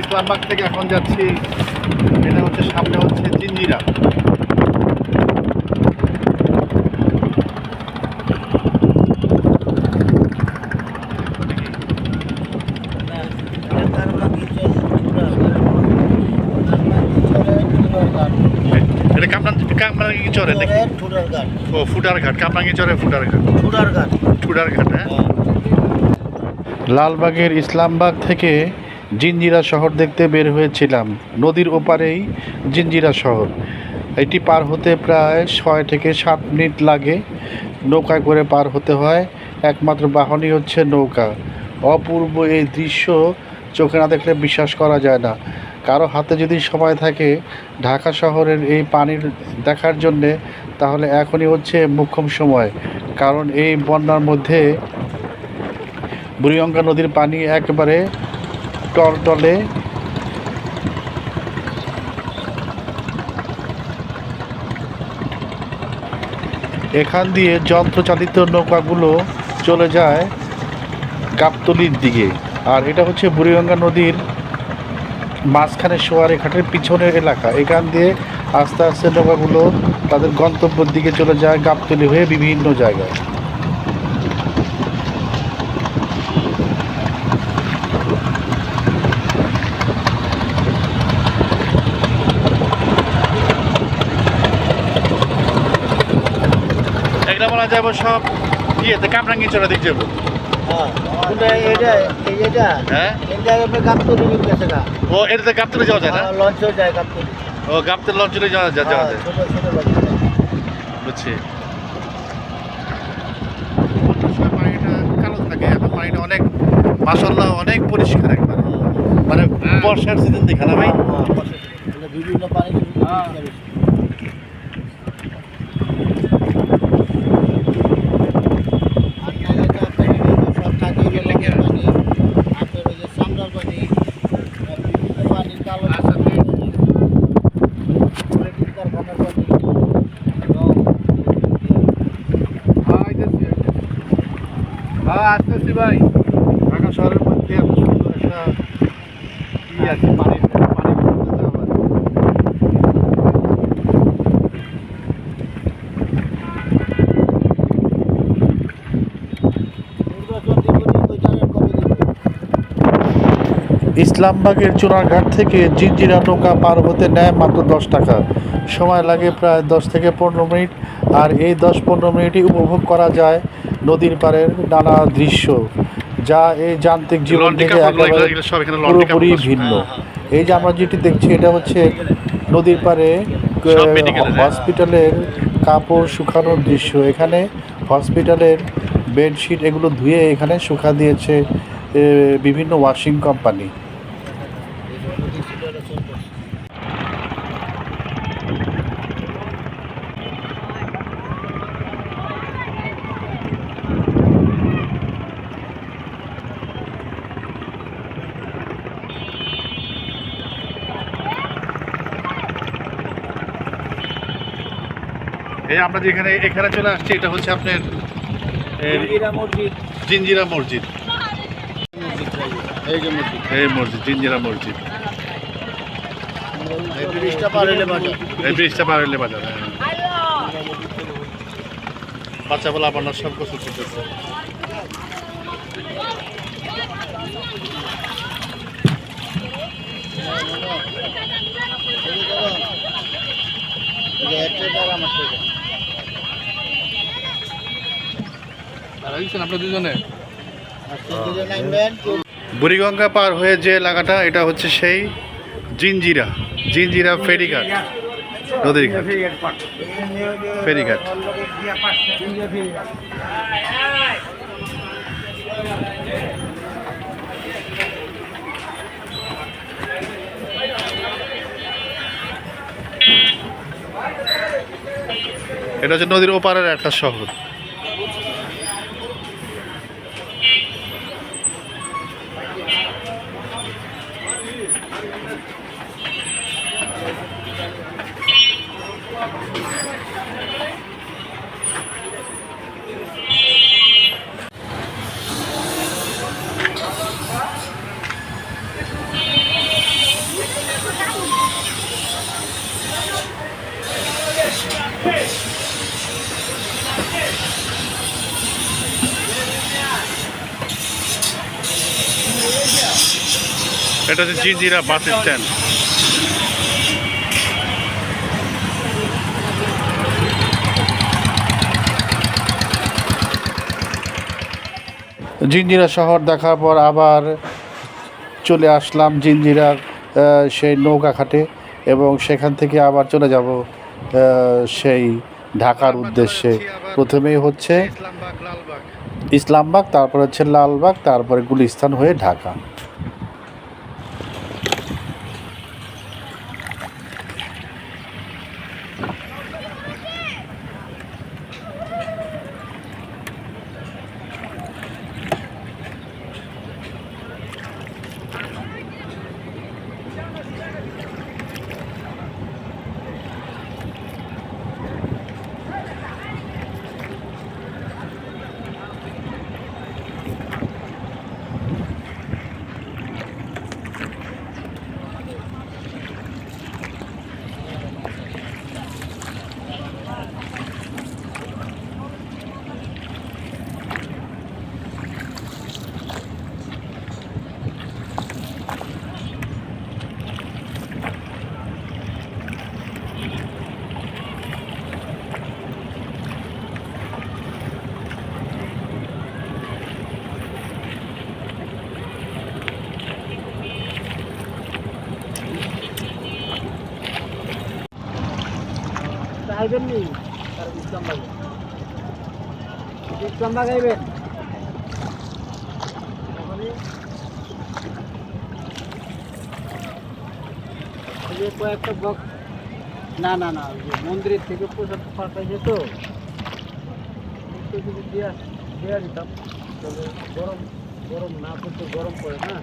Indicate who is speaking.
Speaker 1: ইসলামবাগ থেকে এখন যাচ্ছি। এটা হচ্ছে সামনে হচ্ছে জিঞ্জিরা। এটা কামরাঙ্গি কামরাঙ্গি চরে দেখি। ও ফুটার ঘাট কামরাঙ্গি চরে ফুটার ঘাট। ফুটার ঘাট। হ্যাঁ। লালবাগের ইসলামবাগ থেকে জিঞ্জিরা শহর দেখতে বের হয়েছিলাম। নদীর ওপারেই জিঞ্জিরা শহর। এটি পার হতে প্রায় ছয় থেকে সাত মিনিট লাগে। নৌকায় করে পার হতে হয়। একমাত্র বাহনই হচ্ছে নৌকা। অপূর্ব এই দৃশ্য চোখে না দেখলে বিশ্বাস করা যায় না। কারও হাতে যদি সময় থাকে ঢাকা শহরের এই পানির দেখার জন্যে, তাহলে এখনই হচ্ছে মুখ্যম সময়। কারণ এই বন্যার মধ্যে বুড়িগঙ্গা নদীর পানি একেবারে টলটলে এখান দিয়ে যন্ত্রচালিত নৌকাগুলো চলে যায় গাবতলির দিকে। আর এটা হচ্ছে বুড়িগঙ্গা নদীর মাঝখানে সোয়ারে ঘাটের পিছনের এলাকা। এখান দিয়ে আস্তে আস্তে নৌকাগুলো তাদের গন্তব্যের দিকে চলে যায় গাবতলি হয়ে বিভিন্ন জায়গায় এগুলো বলা যাব সব ইয়েতে কামরাঙ্গি চলে দিক যাব। হ্যাঁ? ও এটাতে গাবতলে যাওয়া যায় না? ও গাবতলে লঞ্চলে যাওয়া যায় যাওয়া যায়। বুঝছি। পানিটা কালো থাকে এখন পানিটা অনেক মাসাল্লাহ অনেক পরিষ্কার একবার মানে বর্ষার সিজন দেখা না ভাই
Speaker 2: বিভিন্ন পানি
Speaker 1: আসতেছি ভাই। ঢাকা শহরের মধ্যে এত সুন্দর একটা ই আছে পানি পানি ইসলামবাগের চুনারঘাট থেকে জিঞ্জিরা নৌকা পার হতে নেয় মাত্র দশ টাকা। সময় লাগে প্রায় দশ থেকে পনেরো মিনিট আর এই দশ পনেরো মিনিটই উপভোগ করা যায়। নদীর পাড়ের নানা দৃশ্য যা এই যান্ত্রিক জীবন থেকে একেবারে পুরোপুরি ভিন্ন। এই যে আমরা যেটি দেখছি এটা হচ্ছে নদীর পাড়ে এর, হ্যাঁ। হসপিটালের কাপড় শুকানোর দৃশ্য। এখানে হসপিটালের বেডশিট এগুলো ধুয়ে এখানে শুকা দিয়েছে বিভিন্ন ওয়াশিং কোম্পানি এই আমরা যেখানে এখানে চলে আসছি এটা হচ্ছে আপনার এর
Speaker 2: মসজিদ।
Speaker 1: জিঞ্জিরা মসজিদ।
Speaker 2: এই মসজিদ।
Speaker 1: এই জিঞ্জিরা মসজিদ।
Speaker 2: এই ব্রিজটা পার হইলে বাজার।
Speaker 1: হ্যাঁ। বাচ্চা বলা আপনার সব কিছু করতেছে। দুজনে বুড়িগঙ্গা পার হয়ে যে এলাকাটা, এটা হচ্ছে সেই জিঞ্জিরা জিঞ্জিরা ফেরিঘাট, নদীর ঘাট। ফেরিঘাট। এটা হচ্ছে নদীর ওপারের একটা শহর। Thank you. এটা হচ্ছে জিঞ্জিরা বাস স্ট্যান্ড। জিঞ্জিরা শহর দেখার পর আবার চলে আসলাম জিঞ্জিরা সেই নৌকা ঘাটে এবং সেখান থেকে আবার চলে যাব সেই ঢাকার উদ্দেশ্যে। প্রথমেই হচ্ছে ইসলামবাগ তারপর হচ্ছে লালবাগ তারপরে গুলিস্তান হয়ে ঢাকা।
Speaker 3: আইবেন নি ইসলাম ভাই কয়েকটা বক্স না না না মন্দিরের থেকে প্রসাদ পাঠাইছে তো। যদি দেওয়া দেওয়া দিতাম তবে গরম গরম না করতে গরম পড়ে না।